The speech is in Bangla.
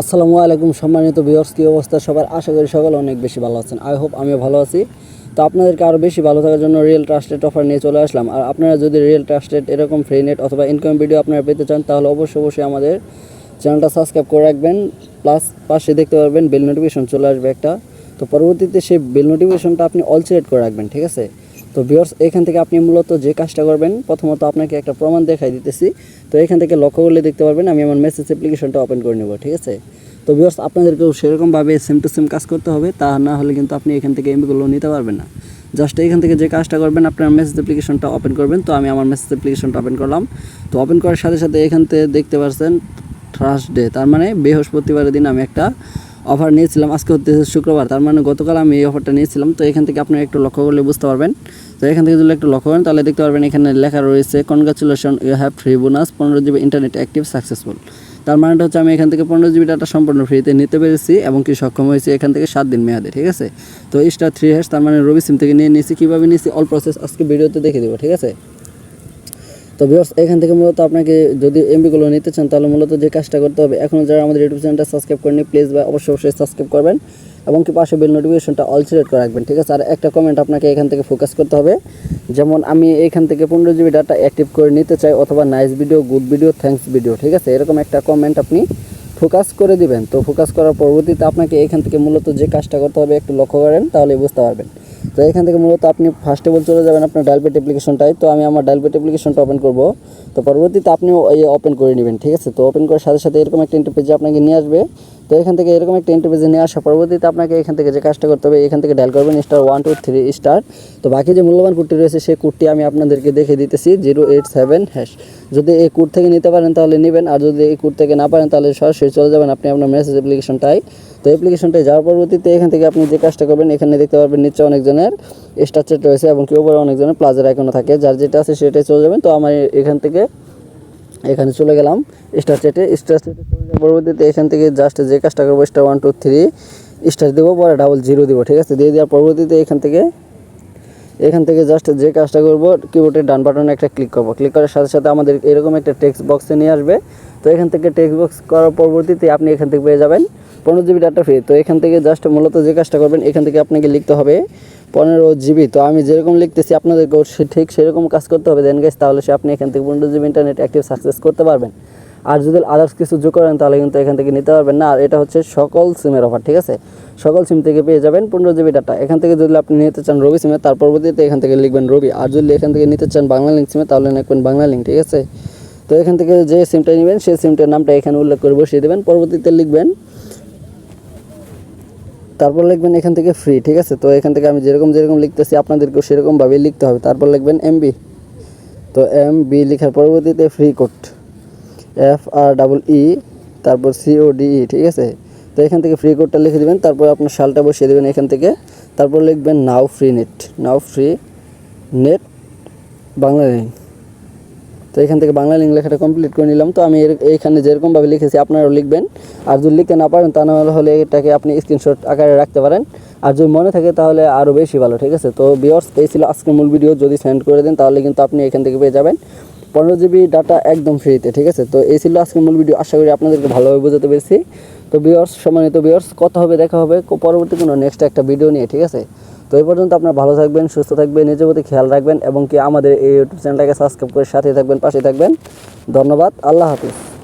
আসসালামু আলাইকুম সম্মানিত ভিউয়ার্স, কী অবস্থা? সবার আশা করি সকাল অনেক বেশি ভালো আছেন। আই হোপ আমিও ভালো আছি। তো আপনাদেরকে আরও বেশি ভালো থাকার জন্য রিয়েল ট্রাস্টেড অফার নিয়ে চলে আসলাম। আর আপনারা যদি রিয়েল ট্রাস্টেড এরকম ফ্রি নেট অথবা ইনকাম ভিডিও আপনারা পেতে চান, তাহলে অবশ্যই অবশ্যই আমাদের চ্যানেলটা সাবস্ক্রাইব করে রাখবেন। প্লাস পাশে দেখতে পারবেন বেল নোটিফিকেশন চলে আসবে একটা। তো পরবর্তীতে সেই বেল নোটিফিকেশনটা আপনি অল সিলেক্ট করে রাখবেন, ঠিক আছে? তো ভিউয়ার্স এখান থেকে আপনি মূলত যে কাজটা করবেন, প্রথমত আপনাকে একটা প্রমাণ দেখাই দিতেছি। তো এখান থেকে লক্ষ্য করলে দেখতে পারবেন, আমি আমার মেসেজ অ্যাপ্লিকেশনটা ওপেন করে নেব, ঠিক আছে? তো ভিউয়ার্স আপনাদেরকেও সেরকমভাবে সেম টু সেম কাজ করতে হবে, তা না হলে কিন্তু আপনি এখান থেকে এমবিগুলো নিতে পারবেন না। জাস্ট এখান থেকে যে কাজটা করবেন, আপনার মেসেজ অ্যাপ্লিকেশনটা ওপেন করবেন, তো আমি আমার মেসেজ অ্যাপ্লিকেশনটা ওপেন করলাম। তো ওপেন করার সাথে সাথে এখান থেকে দেখতে পাচ্ছেন থার্সডে তার মানে বৃহস্পতিবারের দিন আমি একটা অফার নিয়েছিলাম, আজকে হচ্ছে শুক্রবার, তার মানে গতকাল আমি এই অফারটা নিয়েছিলাম। তো এখান থেকে আপনারা একটু লক্ষ্য করলে বুঝতে পারবেন। তো এখান থেকে যদি একটু লক্ষ্য করেন, তাহলে দেখতে পারবেন এখানে লেখা রয়েছে congratulation you have free bonus পনেরো জিবি ইন্টারনেট অ্যাক্টিভ সাকসেসফুল তার মানেটা হচ্ছে আমি এখান থেকে পনেরো জিবি ডাটা সম্পূর্ণ ফ্রিতে নিতে পেরেছি এবং কি সক্ষম হয়েছি এখান থেকে সাত দিন মেয়াদে, ঠিক আছে? তো স্টার থ্রি হ্যাশ তার মানে রবি সিম থেকে নিয়ে নিয়েছি। কীভাবে নিয়েছি? অল প্রসেস আজকে ভিডিওতে দেখে দেবো, ঠিক আছে? তো ভিউয়ার্স এখান থেকে মূলত আপনাকে যদি এমবিগুলো নিতে চান, তাহলে মূলত যে কাজটা করতে হবে এখনও যারা আমাদের ইউটিউব চ্যানেলটা সাবস্ক্রাইব করেনি প্লিজ বা অবশ্যই অবশ্যই সাবস্ক্রাইব করবেন এবং কি পাশে বেল নোটিফিকেশনটা অল সিলেক্ট করে রাখবেন, ঠিক আছে? আর একটা কমেন্ট আপনাকে এখান থেকে ফোকাস করতে হবে, যেমন আমি এখান থেকে পনেরো জিবি ডাটা অ্যাক্টিভ করে নিতে চাই অথবা nice video good video thanks video ঠিক আছে? এরকম একটা কমেন্ট আপনি ফোকাস করে দিবেন, তো ফোকাস করার পরবর্তীতে আপনাকে এখান থেকে মূলত যে কাজটা করতে হবে, একটু লক্ষ্য করেন তাহলে বুঝতে পারবেন। তো এখান থেকে মূলত আপনি ফার্স্ট বল চলে যাবেন আপনার ডালপেট অ্যাপ্লিকেশনটাই তো আমি আমার ডালপেট অ্যাপ্লিকেশনটা ওপেন করব। তো পরবর্তীতে আপনি ওপেন করে নেবেন, ঠিক আছে? তো ওপেন করার সাথে সাথে এরকম একটা ইন্টারপেজে আপনাকে নিয়ে আসবে। তো এখান থেকে এরকম একটা ইন্টারপেজে নিয়ে আসা, পরবর্তীতে আপনাকে এখান থেকে যে কাজটা করতে হবে, এখান থেকে ডায়াল করবেন star one two three star তো বাকি যে মূল্যবান কোডটি রয়েছে, সেই কোডটি আমি আপনাদেরকে দেখে দিতেছি জিরো এইট সেভেন হ্যাশ যদি এই কোড থেকে নিতে পারেন, তাহলে নেবেন। আর যদি এই কোড থেকে না পারেন, তাহলে সরাসরি চলে যাবেন আপনি আপনার মেসেজ অ্যাপ্লিকেশনটাই তো অ্যাপ্লিকেশনটায় যাওয়ার পরবর্তীতে এখান থেকে আপনি যে কাজটা করবেন, এখানে দেখতে পারবেন নিচে অনেকজনের স্টার চেট রয়েছে এবং কেউ উপরে অনেকজনের প্লাজার আইকনও থাকে। যার যেটা আছে, সেটাই চলে যাবেন। তো আমার এখান থেকে এখানে চলে গেলাম। স্টার চেটে স্টার চেটে চলে যাওয়ার পরবর্তীতে এখান থেকে জাস্ট যে কাজটা করব star one two three star দেবো, পরে ডাবল জিরো দেবো, ঠিক আছে? দিয়ে দেওয়ার পরবর্তীতে এখান থেকে এখান থেকে জাস্ট যে কাজটা করব কিবোর্ডের ডান বাটনে একটা ক্লিক করব। ক্লিক করার সাথে সাথে আমাদের এরকম একটা টেক্সট বক্সে নিয়ে আসবে। তো এখান থেকে টেক্সট বক্স করার পরবর্তীতে আপনি এখান থেকে পেয়ে যাবেন পনেরো জিবি ডাটা ফ্রি তো এখান থেকে জাস্ট মূলত যে কাজটা করবেন, এখান থেকে আপনাকে লিখতে হবে পনেরো জিবি, তো আমি যেরকম লিখতেছি আপনাদেরকেও ঠিক সেরকম কাজ করতে হবে। দেন গেস তাহলে সে আপনি এখান থেকে পনেরো জিবি ইন্টারনেট অ্যাক্টিভ সাকসেস করতে পারবেন। আর যদি আদার্স কিছু যোগ করেন, তাহলে কিন্তু এখান থেকে নিতে পারবেন না। আর এটা হচ্ছে সকল সিমের অফার ঠিক আছে? সকল সিম থেকে পেয়ে যাবেন পনেরো জিবি ডাটা এখান থেকে যদি আপনি নিতে চান রবি সিমে, তার পরবর্তীতে এখান থেকে লিখবেন রবি। আর যদি এখান থেকে নিতে চান বাংলা লিঙ্ক সিমে, তাহলে লিখবেন বাংলা লিঙ্ক ঠিক আছে? তো এখান থেকে যে সিমটা নেবেন, সেই সিমটার নামটা এখানে উল্লেখ করে বসিয়ে দেবেন। পরবর্তীতে লিখবেন তারপর লিখবেন এখান থেকে ফ্রি ঠিক আছে? তো এখান থেকে আমি যেরকম যেরকম লিখতেছি, আপনাদেরকেও সেরকমভাবেই লিখতে হবে। তারপর লিখবেন এমবি তো এম বি লেখার পরবর্তীতে free code F R double E তারপর সিও ডি ই ঠিক আছে? তো এখান থেকে ফ্রি কোডটা লিখে দেবেন, তারপর আপনার সালটা বসিয়ে দেবেন এখান থেকে। তারপর লিখবেন now free net now free net Bangla তো এখান থেকে বাংলা লেখাটা কমপ্লিট করে নিলাম। তো আমি এইখানে যেরকমভাবে লিখেছি, আপনারাও লিখবেন। আর যদি লিখতে না পারেন, তা না হলে এটাকে আপনি স্ক্রিনশট আকারে রাখতে পারেন। আর যদি মনে থাকে, তাহলে আরও বেশি ভালো, ঠিক আছে? তো বিয়ার্স এই ছিল আজকের মূল ভিডিও যদি সেন্ড করে দেন, তাহলে কিন্তু আপনি এখান থেকে পেয়ে যাবেন। পনেরো জিবি ডাটা একদম ফ্রিতে ঠিক আছে? তো এই ছিল আজকের মূল ভিডিও আশা করি আপনাদেরকে ভালোভাবে বোঝাতে পেরেছি। তো বিয়ার্স সম্মানিত বিয়ার্স কথা হবে, দেখা হবে, পরবর্তী কোনো নেক্সট একটা ভিডিও নিয়ে, ঠিক আছে? তো এই পর্যন্ত আপনারা ভালো থাকবেন, সুস্থ থাকবেন, নিজের প্রতি খেয়াল রাখবেন এবং কি আমাদের এই ইউটিউব চ্যানেলটাকে সাবস্ক্রাইব করে সাথে থাকবেন পাশে থাকবেন। ধন্যবাদ, আল্লাহ হাফিজ।